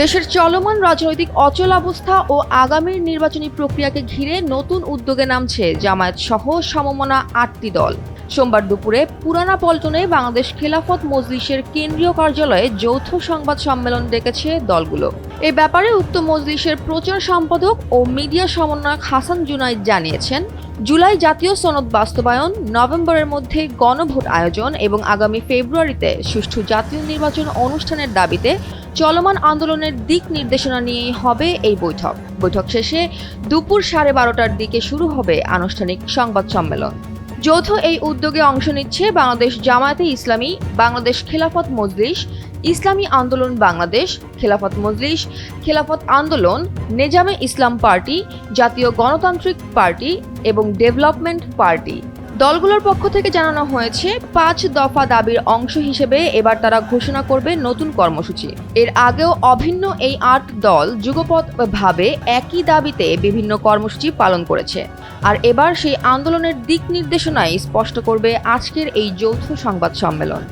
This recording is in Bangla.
দেশের চলমান রাজনৈতিক অচলাবস্থা ও আগামীর নির্বাচনী প্রক্রিয়াকে ঘিরে নতুন উদ্যোগে নামছে জামায়াত সহ সমমনা আটটি দল। সোমবার দুপুরে পুরানা পল্টনে বাংলাদেশ খেলাফত মজলিসের কেন্দ্রীয় কার্যালয়ে যৌথ সংবাদ সম্মেলন ডেকেছে দলগুলো। এ ব্যাপারে উক্ত মজলিসের প্রচার সম্পাদক ও মিডিয়া সমন্বয়ক হাসান জুনাইদ জানিয়েছেন, জুলাই জাতীয় সনদ বাস্তবায়ন, নভেম্বরের মধ্যে গণভোট আয়োজন এবং আগামী ফেব্রুয়ারিতে সুষ্ঠু জাতীয় নির্বাচন অনুষ্ঠানের দাবিতে চলমান আন্দোলনের দিক নির্দেশনা নিয়েই হবে এই বৈঠক। বৈঠক শেষে দুপুর সাড়ে বারোটার দিকে শুরু হবে আনুষ্ঠানিক সংবাদ সম্মেলন। যৌথ এই উদ্যোগে অংশ নিচ্ছে বাংলাদেশ জামায়াতে ইসলামী, বাংলাদেশ খেলাফত মজলিস, ইসলামী আন্দোলন বাংলাদেশ, খেলাফত মজলিস, খেলাফত আন্দোলন, নেজামে ইসলাম পার্টি, জাতীয় গণতান্ত্রিক পার্টি এবং ডেভেলপমেন্ট পার্টি। দলগুলোর পক্ষ থেকে জানানো হয়েছে, পাঁচ দফা দাবির অংশ হিসেবে এবার তারা ঘোষণা করবে নতুন কর্মসূচি। এর আগেও অভিন্ন এই আট দল যুগপথভাবে একই দাবিতে বিভিন্ন কর্মসূচি পালন করেছে। আর এবার সেই আন্দোলনের দিক নির্দেশনাই স্পষ্ট করবে আজকের এই যৌথ সংবাদ সম্মেলন।